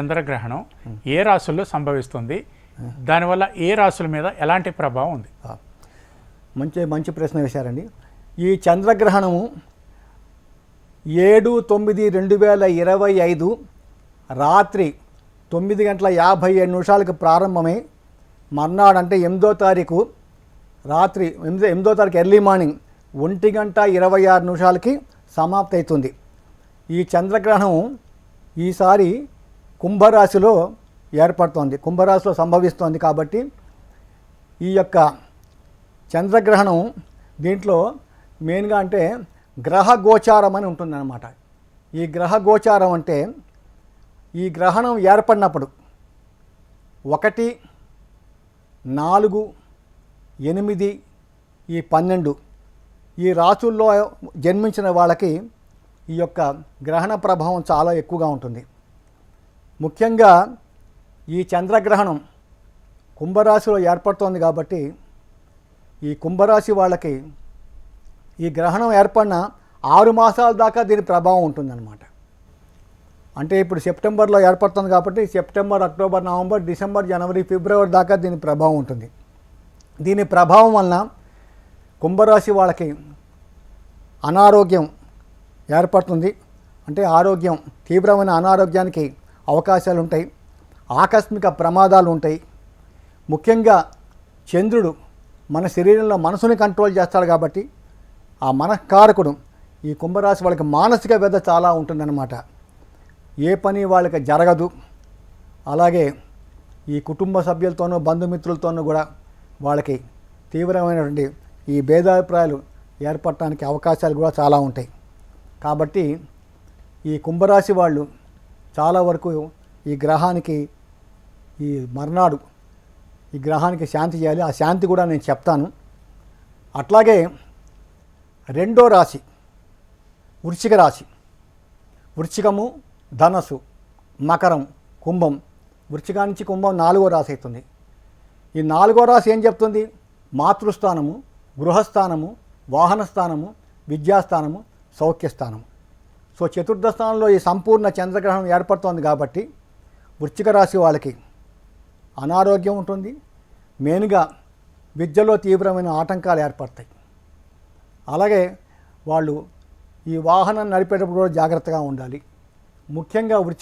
చంద్రగ్రహణం ఏ రాశుల్లో సంభవిస్తుంది? దానివల్ల ఏ రాశుల మీద ఎలాంటి ప్రభావం ఉంది? మంచి మంచి ప్రశ్న వేశారండి. ఈ చంద్రగ్రహణము ఏడు తొమ్మిది రెండు వేల ఇరవై ఐదు రాత్రి తొమ్మిది గంటల యాభై ఏడు నిమిషాలకు ప్రారంభమై మర్నాడు అంటే ఎనిమిదో తారీఖు రాత్రి ఎనిమిది ఎనిమిదో తారీఖు ఎర్లీ మార్నింగ్ ఒంటి గంట ఇరవై ఆరు నిమిషాలకి సమాప్తి అవుతుంది ఈ చంద్రగ్రహణం ఈసారి కుంభరాశిలో ఏర్పడుతోంది కుంభరాశిలో సంభవిస్తోంది కాబట్టి ఈ యొక్క చంద్రగ్రహణం దీంట్లో మెయిన్గా అంటే గ్రహ గోచారం అని ఉంటుందన్నమాట. ఈ గ్రహ గోచారం అంటే ఈ గ్రహణం ఏర్పడినప్పుడు ఒకటి నాలుగు ఎనిమిది ఈ పన్నెండు ఈ రాసుల్లో జన్మించిన వాళ్ళకి ఈ యొక్క గ్రహణ ప్రభావం చాలా ఎక్కువగా ఉంటుంది. ముఖ్యంగా ఈ చంద్రగ్రహణం కుంభరాశిలో ఏర్పడుతోంది కాబట్టి ఈ కుంభరాశి వాళ్ళకి ఈ గ్రహణం ఏర్పడిన ఆరు మాసాల దాకా దీని ప్రభావం ఉంటుందన్నమాట. అంటే ఇప్పుడు సెప్టెంబర్లో ఏర్పడుతుంది కాబట్టి సెప్టెంబర్ అక్టోబర్ నవంబర్ డిసెంబర్ జనవరి ఫిబ్రవరి దాకా దీని ప్రభావం ఉంటుంది. దీని ప్రభావం వలన కుంభరాశి వాళ్ళకి అనారోగ్యం ఏర్పడుతుంది. అంటే ఆరోగ్యం తీవ్రమైన అనారోగ్యానికి అవకాశాలు ఉంటాయి ఆకస్మిక ప్రమాదాలు ఉంటాయి ముఖ్యంగా చంద్రుడు మన శరీరంలో మనసుని కంట్రోల్ చేస్తాడు కాబట్టి ఆ మనఃకారకుడు ఈ కుంభరాశి వాళ్ళకి మానసిక వ్యధ చాలా ఉంటుందన్నమాట. ఏ పని వాళ్ళకి జరగదు. అలాగే ఈ కుటుంబ సభ్యులతోనూ బంధుమిత్రులతోనూ కూడా వాళ్ళకి తీవ్రమైనటువంటి ఈ భేదాభిప్రాయాలు ఏర్పడటానికి అవకాశాలు కూడా చాలా ఉంటాయి. కాబట్టి ఈ కుంభరాశి వాళ్ళు చాలా వరకు ఈ గ్రహానికి ఈ మర్నాడు ఈ గ్రహానికి శాంతి చేయాలి. ఆ శాంతి కూడా నేను చెప్తాను. అట్లాగే రెండో రాశి వృశ్చిక రాశి. వృశ్చికము ధనస్సు మకరం కుంభం. వృశ్చికా నుంచి కుంభం నాలుగో రాశి అవుతుంది. ఈ నాలుగో రాశి ఏం చెప్తుంది? మాతృస్థానము గృహస్థానము వాహనస్థానము విద్యాస్థానము సౌఖ్యస్థానము. సో చతుర్థ స్థానంలో ఈ సంపూర్ణ చంద్రగ్రహణం ఏర్పడుతోంది కాబట్టి వృశ్చిక రాశి వాళ్ళకి అనారోగ్యం ఉంటుంది. మెయిన్గా విద్యలో తీవ్రమైన ఆటంకాలు ఏర్పడతాయి. అలాగే వాళ్ళు ఈ వాహనం నడిపేటప్పుడు కూడా జాగ్రత్తగా ఉండాలి. ముఖ్యంగా వృశ్చిక